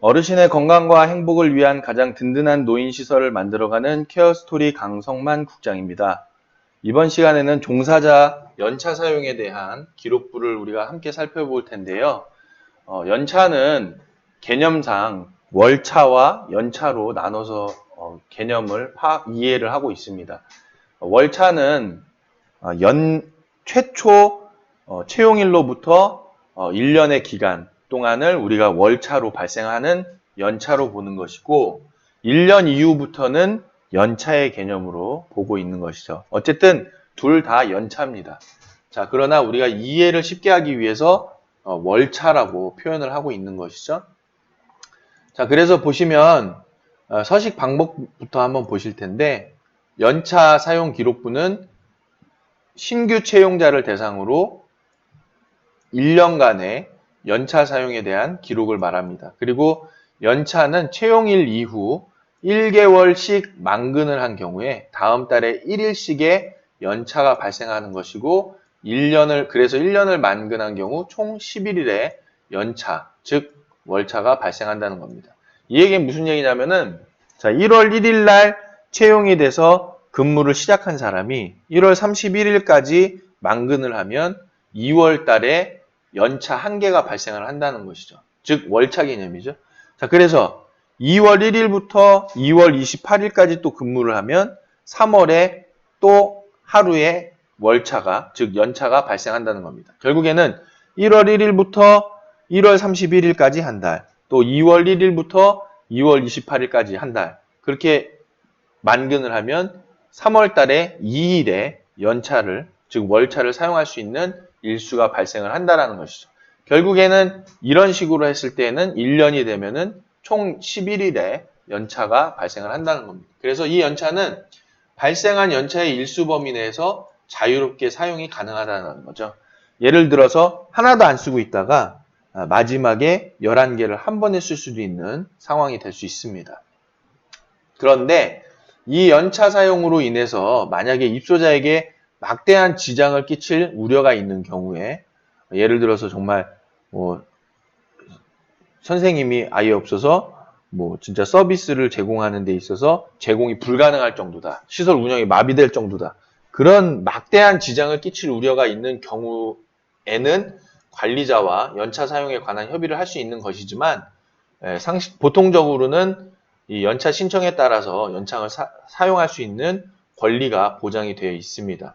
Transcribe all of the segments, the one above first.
어르신의 건강과 행복을 위한 가장 든든한 노인 시설을 만들어가는 케어 스토리 강성만 국장입니다. 이번 시간에는 종사자 연차 사용에 대한 기록부를 우리가 함께 살펴볼 텐데요. 어, 연차는 개념상 월차와 연차로 나눠서 어, 개념을 파악, 이해를 하고 있습니다. 어, 월차는 어, 연 최초 어, 채용일로부터 어, 1년의 기간 동안을 우리가 월차로 발생하는 연차로 보는 것이고 1년 이후부터는 연차의 개념으로 보고 있는 것이죠. 어쨌든 둘 다 연차입니다. 자, 그러나 우리가 이해를 쉽게 하기 위해서 어, 월차라고 표현을 하고 있는 것이죠. 자, 그래서 보시면 어, 서식 방법부터 한번 보실 텐데 연차 사용 기록부는 신규 채용자를 대상으로 1년간의 연차 사용에 대한 기록을 말합니다. 그리고 연차는 채용일 이후 1개월씩 만근을 한 경우에 다음 달에 1일씩의 연차가 발생하는 것이고 1년을 그래서 1년을 만근한 경우 총 11일의 연차, 즉 월차가 발생한다는 겁니다. 이 얘기는 무슨 얘기냐면은 자, 1월 1일 날 채용이 돼서 근무를 시작한 사람이 1월 31일까지 만근을 하면 2월 달에 연차 한 개가 발생을 한다는 것이죠. 즉 월차 개념이죠. 자, 그래서 2월 1일부터 2월 28일까지 또 근무를 하면 3월에 또 하루에 월차가 즉 연차가 발생한다는 겁니다. 결국에는 1월 1일부터 1월 31일까지 한 달, 또 2월 1일부터 2월 28일까지 한 달. 그렇게 만근을 하면 3월 달에 2일에 연차를 즉 월차를 사용할 수 있는 일수가 발생을 한다라는 것이죠. 결국에는 이런 식으로 했을 때에는 1년이 되면은 총 11일의 연차가 발생을 한다는 겁니다. 그래서 이 연차는 발생한 연차의 일수 범위 내에서 자유롭게 사용이 가능하다는 거죠. 예를 들어서 하나도 안 쓰고 있다가 마지막에 11개를 한 번에 쓸 수도 있는 상황이 될 수 있습니다. 그런데 이 연차 사용으로 인해서 만약에 입소자에게 막대한 지장을 끼칠 우려가 있는 경우에 예를 들어서 정말 뭐 선생님이 아예 없어서 뭐 진짜 서비스를 제공하는 데 있어서 제공이 불가능할 정도다. 시설 운영이 마비될 정도다. 그런 막대한 지장을 끼칠 우려가 있는 경우에는 관리자와 연차 사용에 관한 협의를 할 수 있는 것이지만 예, 상식 보통적으로는 이 연차 신청에 따라서 연장을 사, 사용할 수 있는 권리가 보장이 되어 있습니다.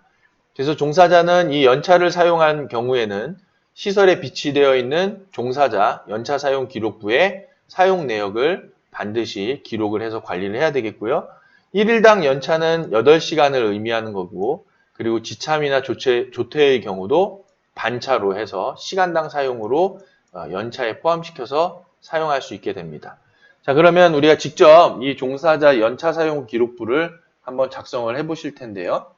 그래서 종사자는 이 연차를 사용한 경우에는 시설에 비치되어 있는 종사자 연차 사용 기록부에 사용 내역을 반드시 기록을 해서 관리를 해야 되겠고요. 1일당 연차는 8시간을 의미하는 거고 그리고 지참이나 조퇴, 조퇴의 경우도 반차로 해서 시간당 사용으로 어, 연차에 포함시켜서 사용할 수 있게 됩니다. 자, 그러면 우리가 직접 이 종사자 연차 사용 기록부를 한번 작성을 해 보실 텐데요.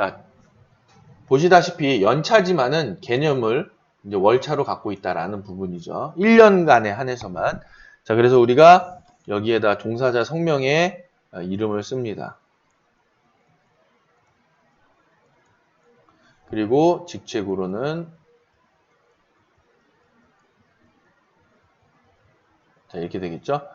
자, 보시다시피 연차지만은 개념을 이제 월차로 갖고 있다라는 부분이죠. 1년간에 한해서만. 자, 그래서 우리가 여기에다 종사자 성명에 어, 이름을 씁니다. 그리고 직책으로는 자, 이렇게 되겠죠.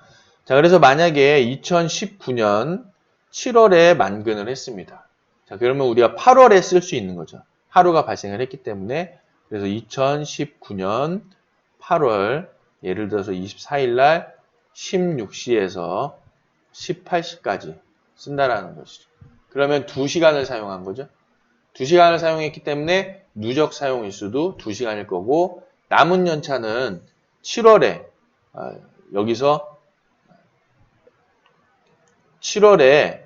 자, 그래서 만약에 2019년 7월에 만근을 했습니다. 자, 그러면 우리가 8월에 쓸 수 있는 거죠. 하루가 발생을 했기 때문에 그래서 2019년 8월 예를 들어서 24일 날 16시에서 18시까지 쓴다라는 것이죠. 그러면 2시간을 사용한 거죠. 2시간을 사용했기 때문에 누적 사용 일수도 2시간일 거고 남은 연차는 7월에 아, 여기서 7월에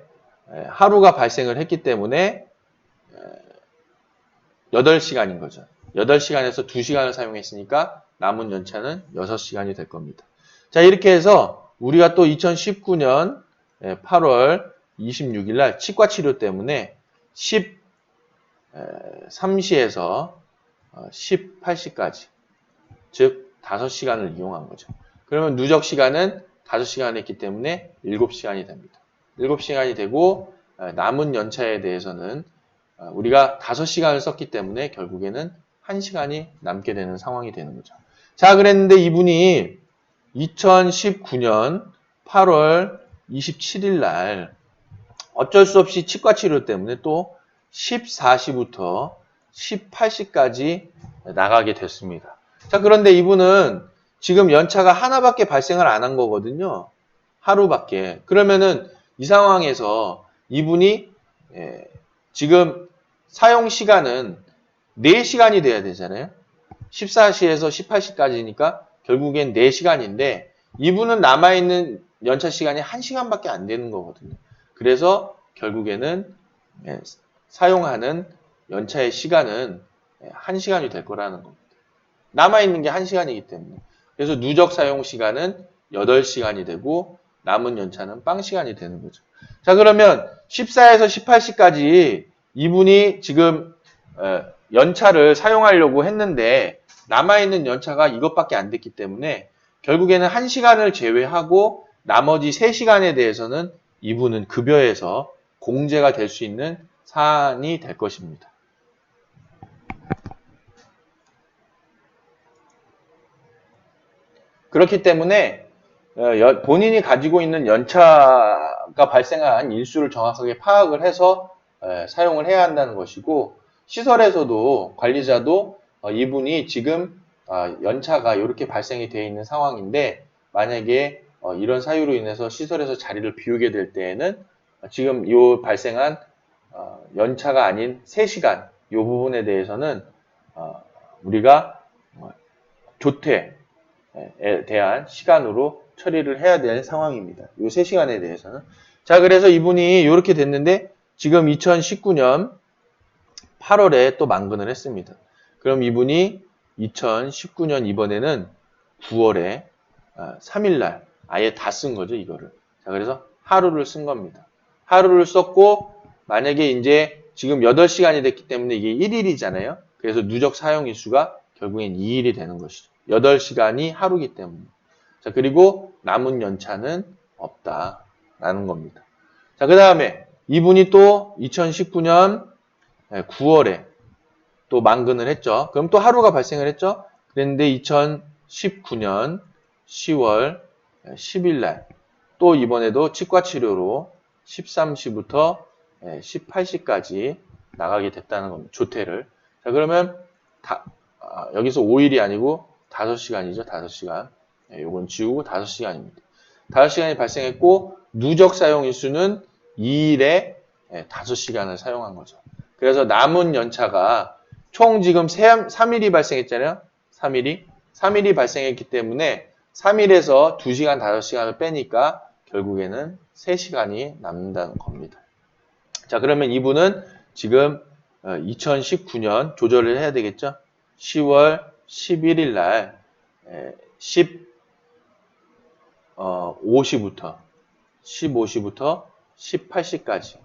하루가 발생을 했기 때문에 8시간인 거죠. 8시간에서 2시간을 사용했으니까 남은 연차는 6시간이 될 겁니다. 자, 이렇게 해서 우리가 또 2019년 8월 26일 날 치과 치료 때문에 13시에서 18시까지 즉 5시간을 이용한 거죠. 그러면 누적 시간은 5시간 했기 때문에 7시간이 됩니다. 7시간이 되고 남은 연차에 대해서는 우리가 5시간을 썼기 때문에 결국에는 1시간이 남게 되는 상황이 되는 거죠. 자, 그랬는데 이분이 2019년 8월 27일 날 어쩔 수 없이 치과 치료 때문에 또 14시부터 18시까지 나가게 됐습니다. 자, 그런데 이분은 지금 연차가 하나밖에 발생을 안 한 거거든요. 하루밖에. 그러면은 이 상황에서 이분이 예, 지금 사용 시간은 4시간이 돼야 되잖아요. 14시에서 18시까지니까 결국엔 4시간인데 이분은 남아있는 연차 시간이 1시간밖에 안 되는 거거든요. 그래서 결국에는 예, 사용하는 연차의 시간은 1시간이 될 거라는 겁니다. 남아있는 게 1시간이기 때문에. 그래서 누적 사용 시간은 8시간이 되고 남은 연차는 빵 시간이 되는 거죠. 자, 그러면 14에서 18시까지 이분이 지금 어, 연차를 사용하려고 했는데 남아있는 연차가 이것밖에 안 됐기 때문에 결국에는 1시간을 제외하고 나머지 3시간에 대해서는 이분은 급여에서 공제가 될 수 있는 사안이 될 것입니다. 그렇기 때문에 본인이 가지고 있는 연차가 발생한 일수를 정확하게 파악을 해서 에, 사용을 해야 한다는 것이고 시설에서도 관리자도 어, 이분이 지금 아, 연차가 이렇게 발생이 되어 있는 상황인데 만약에 어, 이런 사유로 인해서 시설에서 자리를 비우게 될 때에는 지금 이 발생한 어, 연차가 아닌 3시간 이 부분에 대해서는 어, 우리가 어, 조퇴에 대한 시간으로 처리를 해야 될 상황입니다. 이 3시간에 대해서는. 자, 그래서 이분이 이렇게 됐는데 지금 2019년 8월에 또 만근을 했습니다. 그럼 이분이 2019년 이번에는 9월에 3일날 아예 다 쓴 거죠, 이거를. 자, 그래서 하루를 쓴 겁니다. 하루를 썼고, 만약에 이제 지금 8시간이 됐기 때문에 이게 1일이잖아요. 그래서 누적 사용 일수가 결국엔 2일이 되는 것이죠. 8시간이 하루기 때문에. 자, 그리고 남은 연차는 없다라는 겁니다. 자, 그 다음에 이분이 또 2019년 9월에 또 만근을 했죠. 그럼 또 하루가 발생을 했죠. 그랬는데 2019년 10월 10일 날 또 이번에도 치과 치료로 13시부터 18시까지 나가게 됐다는 겁니다. 조퇴를. 자, 그러면 다, 아, 여기서 5일이 아니고 5시간이죠. 5시간. 네, 요건 지우고 5시간입니다. 5시간이 발생했고 누적 사용 일수는 2일에 5시간을 사용한 거죠. 그래서 남은 연차가 총 지금 3일이 발생했잖아요. 3일이. 3일이 발생했기 때문에 3일에서 2시간, 5시간을 빼니까 결국에는 3시간이 남는다는 겁니다. 자, 그러면 이분은 지금 2019년 조절을 해야 되겠죠? 10월 11일 날 10, 어, 5시부터 15시부터 18시까지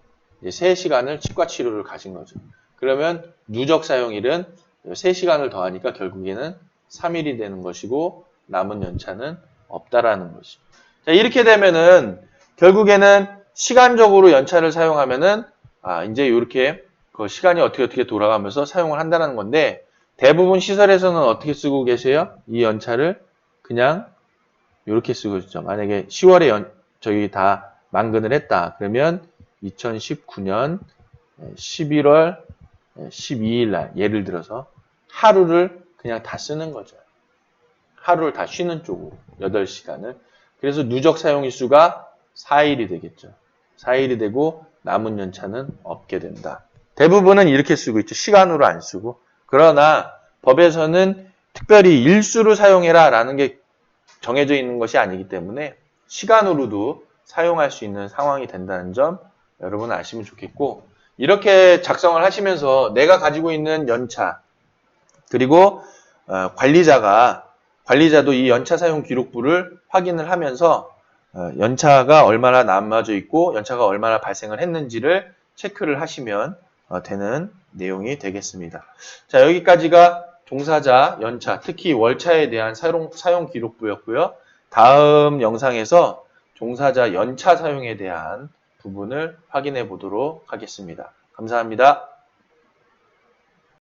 3시간을 치과 치료를 가진 거죠. 그러면 누적 사용일은 3시간을 더하니까 결국에는 3일이 되는 것이고 남은 연차는 없다라는 것이죠. 자, 이렇게 되면은 결국에는 시간적으로 연차를 사용하면은 아, 이제 이렇게 그 시간이 어떻게 어떻게 돌아가면서 사용을 한다는 건데 대부분 시설에서는 어떻게 쓰고 계세요? 이 연차를 그냥 이렇게 쓰고 있죠. 만약에 10월에 연, 저희 다 만근을 했다. 그러면 2019년 11월 12일 날 예를 들어서 하루를 그냥 다 쓰는 거죠. 하루를 다 쉬는 쪽으로 8시간을. 그래서 누적 사용일수가 4일이 되겠죠. 4일이 되고 남은 연차는 없게 된다. 대부분은 이렇게 쓰고 있죠. 시간으로 안 쓰고. 그러나 법에서는 특별히 일수로 사용해라 라는 게 정해져 있는 것이 아니기 때문에 시간으로도 사용할 수 있는 상황이 된다는 점 여러분 아시면 좋겠고 이렇게 작성을 하시면서 내가 가지고 있는 연차 그리고 어, 관리자가 관리자도 이 연차 사용 기록부를 확인을 하면서 어, 연차가 얼마나 남아져 있고 연차가 얼마나 발생을 했는지를 체크를 하시면 어, 되는 내용이 되겠습니다. 자 여기까지가 종사자 연차 특히 월차에 대한 사용, 사용 기록부였고요. 다음 영상에서 종사자 연차 사용에 대한 부분을 확인해 보도록 하겠습니다. 감사합니다.